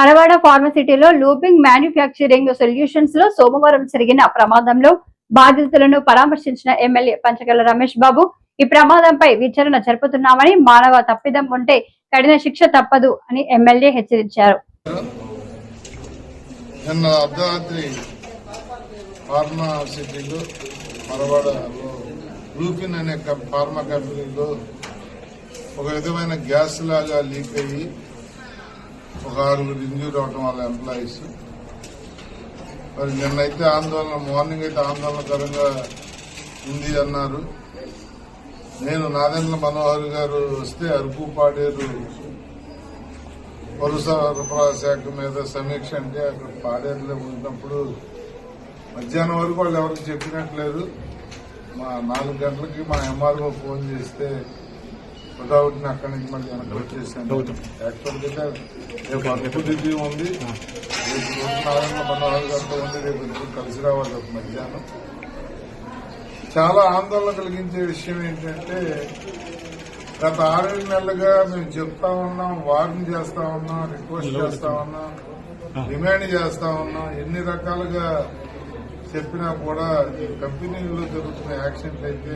పరవాడ ఫార్మసిటీలో looping manufacturing సొల్యూషన్స్లో సోమవారం జరిగిన ప్రమాదంలో బాధితులను పరామర్శించిన ఎమ్మెల్యే పంచగల రమేష్ బాబు. ఈ ప్రమాదంపై విచారణ జరుపుతున్నామని మానవ తప్పిదం ఉంటే కఠిన శిక్ష తప్పదు అని ఎమ్మెల్యే హెచ్చరించారు. నిన్న అర్ధరాత్రి ఫార్మా సిటీలో మరవాడలో లూపిన్ అనే ఫార్మా కంపెనీలో ఒక విధమైన గ్యాస్ లాగా లీక్ అయ్యి ఒక ఆరుగురు ఇంజూర్ అవటం వాళ్ళ ఎంప్లాయీస్ మరి నిన్నైతే ఆందోళన మార్నింగ్ అయితే ఆందోళనకరంగా ఉంది అన్నారు. నేను నాదెండ్ల మనోహర్ గారు వస్తే అరుపు పాడేరు పౌర సరఫరా శాఖ మీద సమీక్ష అంటే అక్కడ పాడేరులో ఉన్నప్పుడు మధ్యాహ్నం వరకు వాళ్ళు ఎవరికి చెప్పినట్లేదు. మా నాలుగు గంటలకి మా ఎంఆర్ఓ ఫోన్ చేస్తే హుటాహుటిని అక్కడి నుంచి మళ్ళీ వెనక్కి వచ్చేసాను యాక్చువల్గా రేపు ఉంది. రేపు రోజు నారాయణ గారితో ఉంది రేపు కలిసి రావాలి రేపు మధ్యాహ్నం. చాలా ఆందోళన కలిగించే విషయం ఏంటంటే గత ఆరేడు నెలలుగా మేము చెప్తా ఉన్నాం వార్న్ చేస్తా ఉన్నాం రిక్వెస్ట్ చేస్తా ఉన్నాం డిమాండ్ చేస్తా ఉన్నాం. ఎన్ని రకాలుగా చెప్పినా కూడా ఈ కంపెనీల్లో జరుగుతున్న యాక్సిడెంట్లు అయితే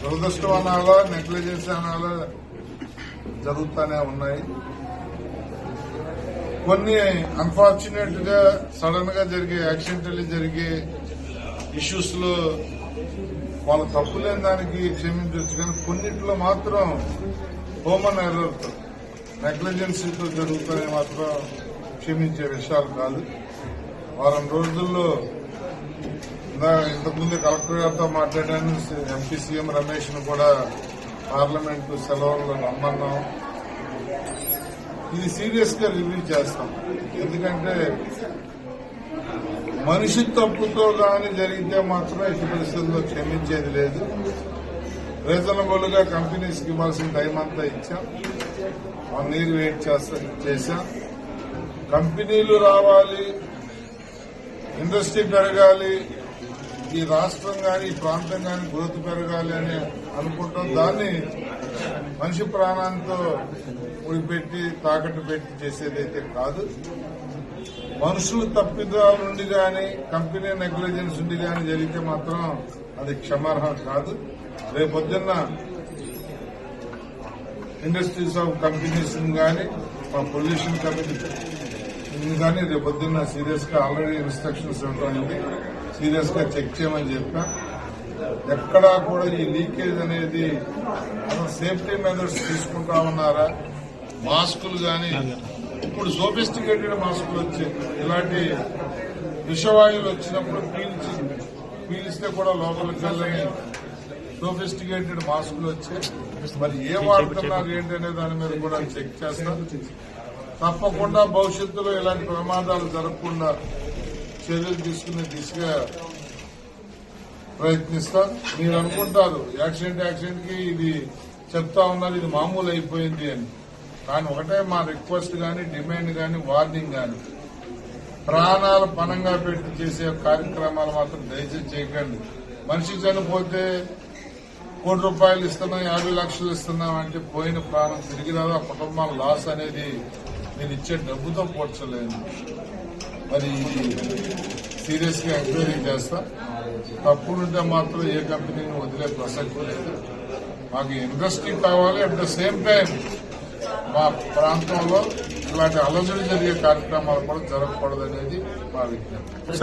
దురదృష్టం అనాలా నెగ్లిజెన్స్ అనాలా జరుగుతూనే ఉన్నాయి. కొన్ని అన్ఫార్చునేట్గా సడన్గా జరిగే యాక్సిడెంటల్ జరిగే ఇష్యూస్లో వాళ్ళ తప్పు లేని దానికి క్షమించవచ్చు. కానీ కొన్నిట్లో మాత్రం హోమన్ ఎర్రర్ నెగ్లిజెన్సీతో జరుగుతాయి మాత్రం క్షమించే విషయాలు కాదు. వారం రోజుల్లో ఇంతకుముందు కలెక్టర్ గారితో మాట్లాడాను. ఎంపీ సీఎం రమేష్ను కూడా పార్లమెంట్ సెలవుల్లో రమ్మన్నాం. ఇది సీరియస్గా రివ్యూ చేస్తాం. ఎందుకంటే మనిషి తప్పుతో కానీ జరిగితే మాత్రం ఇటు పరిస్థితుల్లో క్షమించేది లేదు. రీజనబుల్గా కంపెనీస్కి ఇవ్వాల్సిన టైం అంతా ఇచ్చాం. వన్ ఇయర్ వెయిట్ చేస్తా చేశాం. కంపెనీలు రావాలి. ఇండస్ట్రీ పెరగాలి. ఈ రాష్ట్రం గాని ఈ ప్రాంతం గాని గ్రోత్ పెరగాలి అని అనుకుంటాం. దాన్ని మనిషి ప్రాణాలతో ముడిపెట్టి తాకట్టు పెట్టి చేసేదైతే కాదు. మనుషులు తప్పిదాల నుండి గాని కంపెనీ నెగ్లిజెన్స్ నుండి గాని జరిగితే మాత్రం అది క్షమార్హం కాదు. రేపొద్దున్న ఇండస్ట్రీస్ ఆఫ్ కంపెనీస్ గాని మా పొల్యూషన్ కమిటీ కానీ రేపొద్దున్న సీరియస్గా ఆల్రెడీ ఇన్స్ట్రక్షన్స్ ఇవ్వడానికి సీరియస్గా చెక్ చేయమని చెప్పా ఎక్కడా కూడా ఈ లీకేజ్ అనేది సేఫ్టీ మెజర్స్ తీసుకుంటా ఉన్నారా? మాస్కులు గాని ఇప్పుడు సోఫిస్టికేటెడ్ మాస్కులు వచ్చాయి ఇలాంటి విషవాయువులు వచ్చినప్పుడు పీల్చి పీలిస్తే కూడా లోపలికి వెళ్ళని సోఫిస్టికేటెడ్ మాస్కులు వచ్చాయి మరి ఏ వాడుతున్నారు ఏంటి అనే దాని మీద కూడా చెక్ చేస్తాం. తప్పకుండా భవిష్యత్తులో ఇలాంటి ప్రమాదాలు జరగకుండా చర్యలు తీసుకునే దిశగా ప్రయత్నిస్తాం. మీరు అనుకుంటారు యాక్సిడెంట్ యాక్సిడెంట్కి ఇది చెప్తా ఉన్నారు ఇది మామూలు అయిపోయింది అని. కానీ ఒకటే మా రిక్వెస్ట్ కానీ డిమాండ్ కానీ వార్నింగ్ కానీ ప్రాణాలు పణంగా పెట్టి చేసే కార్యక్రమాలు మాత్రం దయచేసి చేయకండి. మనిషి చనిపోతే కోటి రూపాయలు ఇస్తున్నాం యాభై లక్షలు ఇస్తున్నాం అంటే పోయిన ప్రాణం తిరిగి రాదు. ఆ కుటుంబాల లాస్ అనేది నేను ఇచ్చే డబ్బుతో పోడ్చలేను. మరి సీరియస్గా సీరియస్గా ఎంక్వైరీ చేస్తా. తప్పులుంటే మాత్రం ఏ కంపెనీని వదిలే ప్రసక్తి లేదు. మాకు ఇండస్ట్రీ కావాలి అట్ ద సేమ్ టైం మా ప్రాంతంలో ఇలాంటి అలజడి జరిగే కార్యక్రమాలు కూడా జరగకూడదనేది మా విజ్ఞప్తి.